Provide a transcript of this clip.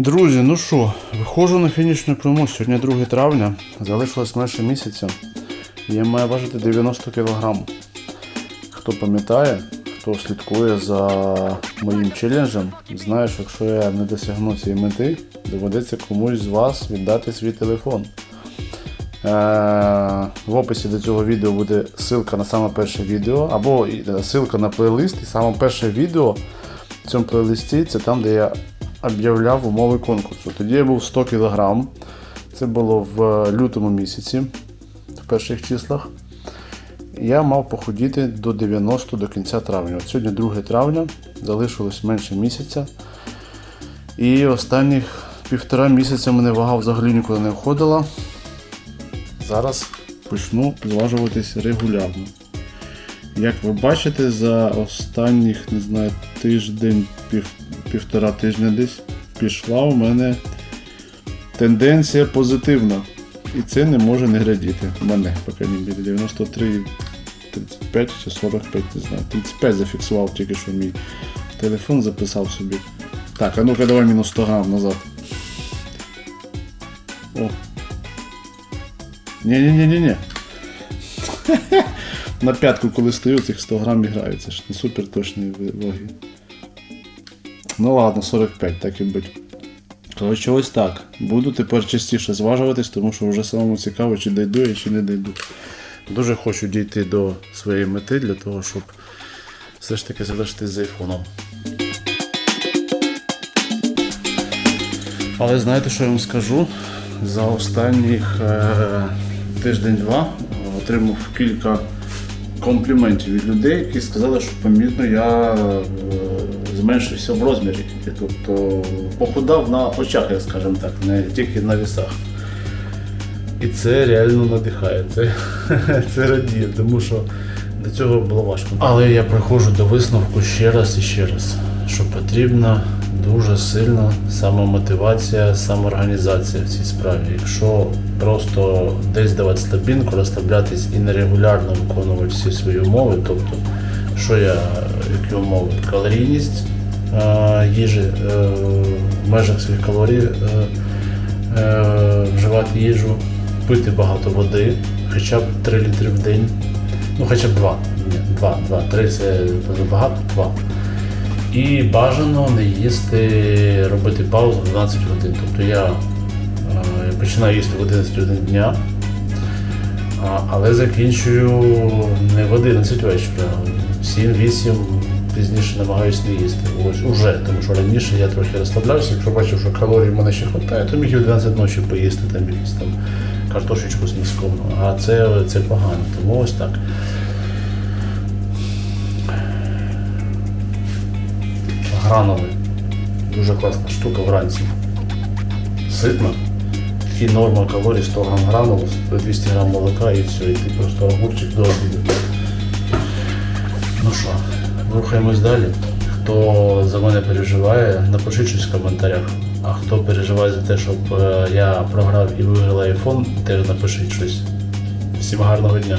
Друзі, ну що, виходжу на фінішну пряму. Сьогодні 2 травня, залишилось менше місяця. Я маю важити 90 кг. Хто пам'ятає, хто слідкує за моїм челенджем, знає, що якщо я не досягну цієї мети, доведеться комусь з вас віддати свій телефон. Е, в описі до цього відео буде ссылка на саме перше відео, або е, ссылка на плейлист, і саме перше відео в цьому плейлисті це там, де я об'являв умови конкурсу. Тоді я був 100 кг. Це було в лютому місяці, в перших числах. Я мав похудіти до 90 до кінця травня. От сьогодні 2 травня, залишилось менше місяця. І останніх півтора місяця мене вага взагалі нікуди не входила. Зараз почну зважуватись регулярно. Як ви бачите, за останніх, не знаю, тиждень, пів, півтора тижня десь пішла у мене тенденція позитивна. І це не може не глядіти. У мене, по крайній мірі, 93, 35 чи 45, не знаю. 35 зафіксував тільки що мій телефон записав собі. Так, а ну-ка давай мінус 100 грам назад. О. Ні-ні-ні-ні-ні. На п'ятку, коли стою, цих 100 грам граю. Не супер точні ваги. Ну ладно, 45, так і бить. Коротше, ось так. Буду тепер частіше зважуватись, тому що вже самому цікаво, чи дійду я, чи не дійду. Дуже хочу дійти до своєї мети для того, щоб все ж таки залишитись з айфоном. Але знаєте, що я вам скажу? За останніх е, тиждень-два отримав кілька компліментів від людей, які сказали, що помітно я е, зменшився в розмірі. Тобто похудав на очах, як скажемо так, не тільки на вісах. І це реально надихає, це, це радіє, тому що до цього було важко. Але я приходжу до висновку ще раз і ще раз, що потрібна дуже сильна самомотивація, самоорганізація в цій справі. Якщо просто десь давати слабінку, розслаблятись і нерегулярно виконувати всі свої умови, тобто, що я, які умови? Калорійність їжі е, в межах своїх калорій. Е, е, вживати їжу, пити багато води, хоча б 3 літри в день. Ну, хоча б 2. Ні, 2, 2, 3 це багато, 2. І бажано не їсти, робити паузу в 12 годин. Тобто я е, починаю їсти в 11 годин дня, але закінчую не в 11 вечора, в 7-8 пізніше намагаюся не їсти. Ось уже, тому що раніше я трохи розслаблявся, якщо бачив, що калорій в мене ще вистачає, то міг і в 12 ночі поїсти там якісь там картошечку з міском. А це, це погано. Тому ось так. Грановий. Дуже класна штука вранці. Ситно. І норма калорій 100 грам гранулу, 200 грам молока і все, і ти просто огурчик до обіду. Ну що, рухаємось далі. Хто за мене переживає, напишіть щось в коментарях. А хто переживає за те, щоб е, я програв і виграв айфон, теж напишіть щось. Всім гарного дня.